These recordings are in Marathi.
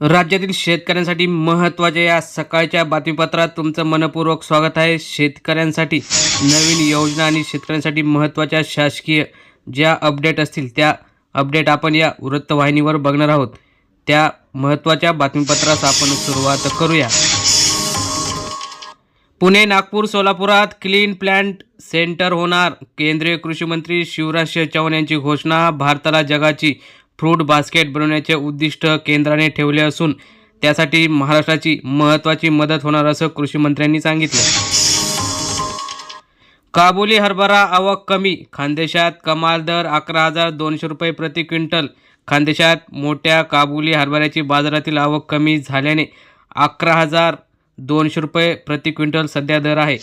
राज्यातील शेतकऱ्यांसाठी महत्त्वाच्या या सकाळच्या बातमीपत्रात तुमचं मनपूर्वक स्वागत आहे. शेतकऱ्यांसाठी नवीन योजना आणि शेतकऱ्यांसाठी महत्त्वाच्या शासकीय ज्या अपडेट असतील त्या अपडेट आपण या वृत्तवाहिनीवर बघणार आहोत. त्या महत्त्वाच्या बातमीपत्रास आपण सुरुवात करूया. पुणे नागपूर सोलापुरात क्लीन प्लॅन्ट सेंटर होणार. केंद्रीय कृषी मंत्री शिवराज सिंह चौहान यांची घोषणा भारताला जगाची फ्रूट बास्केट बनवण्याचे उद्दिष्ट केंद्राने ठेवले असून त्यासाठी महाराष्ट्राची महत्त्वाची मदत होणार असं कृषी मंत्र्यांनी सांगितलं. काबुली हरभरा आवक कमी. खानदेशात कमाल दर अकरा हजार दोनशे रुपये प्रति क्विंटल. खानदेशात मोठ्या काबुली हरभऱ्याची बाजारातील आवक कमी झाल्याने अकरा हजार दोनशे रुपये प्रति क्विंटल सध्या दर आहे.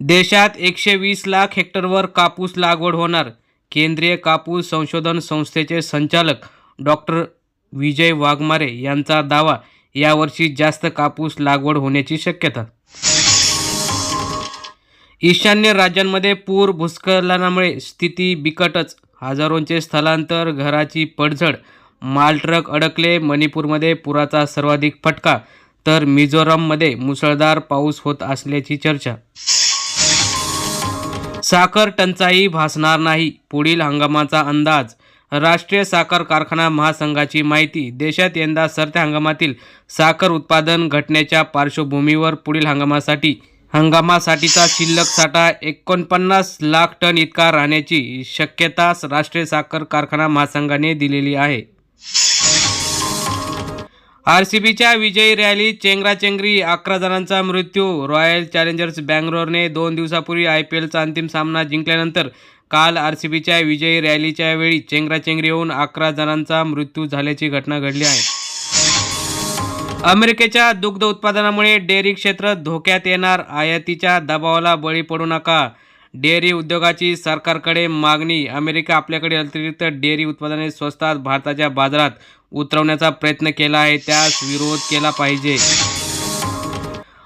देशात एकशे वीस लाख हेक्टरवर कापूस लागवड होणार. केंद्रीय कापूस संशोधन संस्थेचे संचालक डॉक्टर विजय वाघमारे यांचा दावा यावर्षी जास्त कापूस लागवड होण्याची शक्यता. ईशान्य राज्यांमध्ये पूर भूस्खलनामुळे स्थिती बिकटच. हजारोंचे स्थलांतर घराची पडझड मालट्रक अडकले मणिपूरमध्ये पुराचा सर्वाधिक फटका तर मिझोरममध्ये मुसळधार पाऊस होत असल्याची चर्चा. साखर टंचाई भासणार नाही. पुढील हंगामाचा अंदाज. राष्ट्रीय साखर कारखाना महासंघाची माहिती. देशात यंदा सरत्या हंगामातील साखर उत्पादन घटण्याच्या पार्श्वभूमीवर पुढील हंगामासाठी हंगामासाठीचा शिल्लक साठा एकोणपन्नास लाख टन इतका राहण्याची शक्यता राष्ट्रीय साखर कारखाना महासंघाने दिलेली आहे. आर सी बीच्या विजयी रॅलीत चेंगराचेंगरी अकरा जणांचा मृत्यू. रॉयल चॅलेंजर्स बँगलोरने दोन दिवसापूर्वी आय पी एलचा अंतिम सामना जिंकल्यानंतर काल आर सी बीच्या विजयी रॅलीच्या वेळी चेंगराचेंगरी होऊन अकरा जणांचा मृत्यू झाल्याची घटना घडली आहे. अमेरिकेच्या दुग्ध उत्पादनामुळे डेअरी क्षेत्र धोक्यात येणार. आयातीच्या दबावाला बळी पडू नका. डेअरी उद्योगाची सरकारकडे मागणी. अमेरिका आपल्याकडे अतिरिक्त डेअरी उत्पादने स्वस्तात भारताच्या बाजारात उतरवण्याचा प्रयत्न केला आहे त्यास विरोध केला पाहिजे.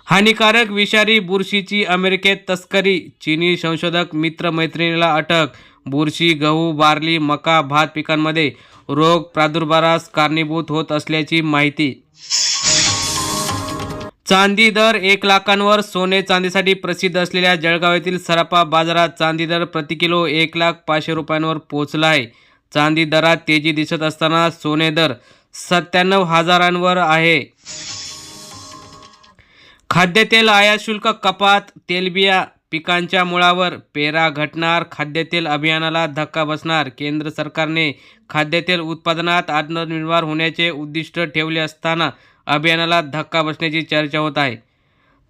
हानिकारक विषारी बुरशीची अमेरिकेत तस्करी चीनी संशोधक मित्रमैत्रिणीला अटक बुरशी गहू बार्ली मका भात पिकांमध्ये रोग प्रादुर्भावास कारणीभूत होत असल्याची माहिती. चांदी दर एक लाखांवर सोने चांदीसाठी प्रसिद्ध असलेल्या जळगाव येथील सराफा बाजारात चांदी दर प्रति किलो एक लाख पाचशे रुपयांवर पोहोचला आहे. चांदी दरात तेजी दिसत असताना सोने दर सत्त्याण्णव हजारांवर आहे. खाद्यतेल आयात शुल्क कपात तेलबिया पिकांच्या मुळावर पेरा घटणार. खाद्यतेल अभियानाला धक्का बसणार. केंद्र सरकारने खाद्यतेल उत्पादनात आत्मनिर्भर होण्याचे उद्दिष्ट ठेवले असताना अभियानाला धक्का बसण्याची चर्चा होत आहे.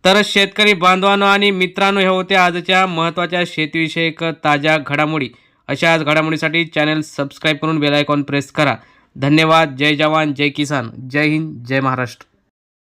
तर शेतकरी बांधवांनो आणि मित्रांनो हे होते आजच्या महत्त्वाच्या शेतीविषयक ताज्या घडामोडी. अशाच घडामोडीसाठी चॅनल सबस्क्राईब करून बेल आयकॉन प्रेस करा. धन्यवाद. जय जवान. जय किसान. जय हिंद. जय महाराष्ट्र.